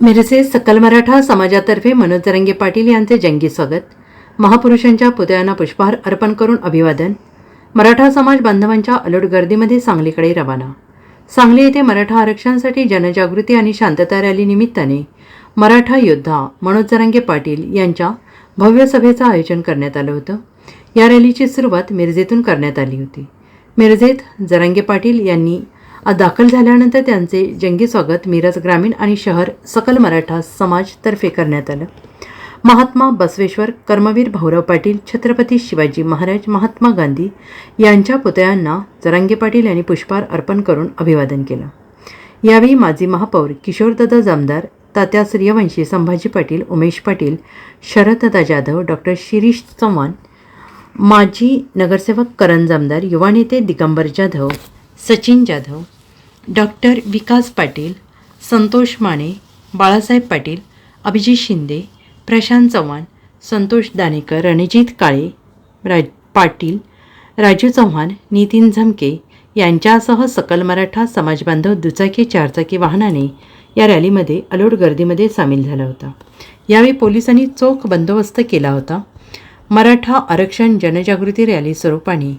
मिरजे सकल मराठा समाजातर्फे मनोज जरंगे पाटील यांचे जंगी स्वागत. महापुरुषांच्या पुतळ्यांना पुष्पहार अर्पण करून अभिवादन. मराठा समाज बांधवांच्या अलोट गर्दीमध्ये सांगलीकडे रवाना. सांगली येथे मराठा आरक्षणासाठी जनजागृती आणि शांतता रॅली निमित्ताने मराठा योद्धा मनोज जरांगे पाटील यांच्या भव्य सभेचं आयोजन करण्यात आलं होतं. या रॅलीची सुरुवात मिरजेतून करण्यात आली होती. मिरजेत जरांगे पाटील यांनी दाखल झाल्यानंतर त्यांचे जंगी स्वागत मिरज ग्रामीण आणि शहर सकल मराठा समाजतर्फे करण्यात आलं. महात्मा बसवेश्वर कर्मवीर भाऊराव पाटील छत्रपती शिवाजी महाराज महात्मा गांधी यांच्या पुतळ्यांना जरांगे पाटील यांनी पुष्पहार अर्पण करून अभिवादन केलं. यावेळी माजी महापौर किशोरदादा जामदार तात्या सूर्यवंशी संभाजी पाटील उमेश पाटील शरददादा जाधव डॉक्टर शिरीष चव्हाण माजी नगरसेवक करण जामदार युवा नेते दिगंबर जाधव सचिन जाधव डॉक्टर विकास पाटील संतोष माने बाळासाहेब पाटील अभिजित शिंदे प्रशांत चव्हाण संतोष दानेकर रणजित काळे राज पाटील राजू चव्हाण नितीन झमके यांच्यासह सकल मराठा समाजबांधव दुचाकी चारचाकी वाहनाने या रॅलीमध्ये अलोट गर्दीमध्ये सामील झाला होता. यावेळी पोलिसांनी चोख बंदोबस्त केला होता. मराठा आरक्षण जनजागृती रॅली स्वरूपाने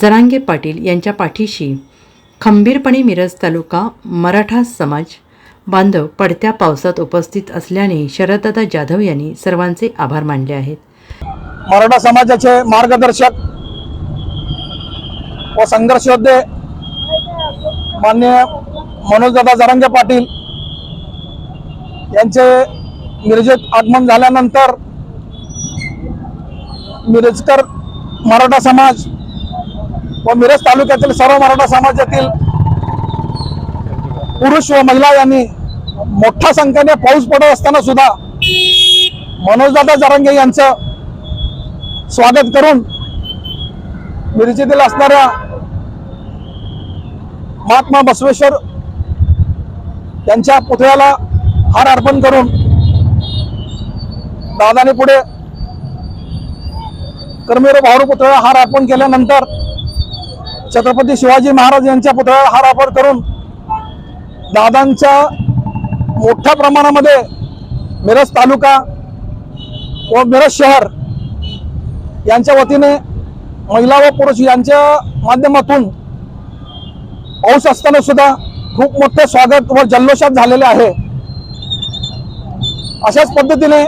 जरांगे पाटील यांच्या पाठीशी खंबीरपणे मिरज तालुका मराठा समाज बांधव पडत्या पावसात उपस्थित असल्याने शरददादा जाधव यांनी सर्वांचे आभार मानले आहेत. मराठा समाजाचे मार्गदर्शक व संघर्षयोद्धे मान्य मनोजदादा जरांगे पाटील यांचे मिरजेत आगमन झाल्यानंतर मिरजकर मराठा समाज व मिरज तालुक्यातील सर्व मराठा समाजातील पुरुष व महिला यांनी मोठ्या संख्येने पाऊस पडत असताना सुद्धा मनोजदादा जरांगे यांचं स्वागत करून मिरजेतील असणाऱ्या महात्मा बसवेश्वर यांच्या पुतळ्याला हार अर्पण करून दादाने पुढे कर्मेर भाऊ पुतळ्याला हार अर्पण केल्यानंतर छत्रपती शिवाजी महाराज यांच्या पुतळ्याला हार अर्पण करून दादांच्या मोठ्या प्रमाणामध्ये मिरज तालुका व मिरज शहर यांच्या वतीने महिला व पुरुष यांच्या माध्यमातून पाऊस असताना सुद्धा खूप मोठे स्वागत व जल्लोषात झालेले आहे. अशाच पद्धतीने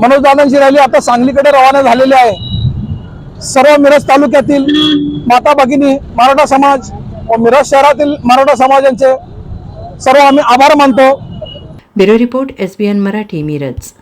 मनोजदादांची रॅली आता सांगलीकडे रवाना झालेली आहे. सर्व मिरज तालुक्यातील माता भगिनी मराठा समाज व मिरज शहरातील मराठा समाजांचे सर्व आम्ही आभार मानतो. Bureau report S B N Marathi Miraj.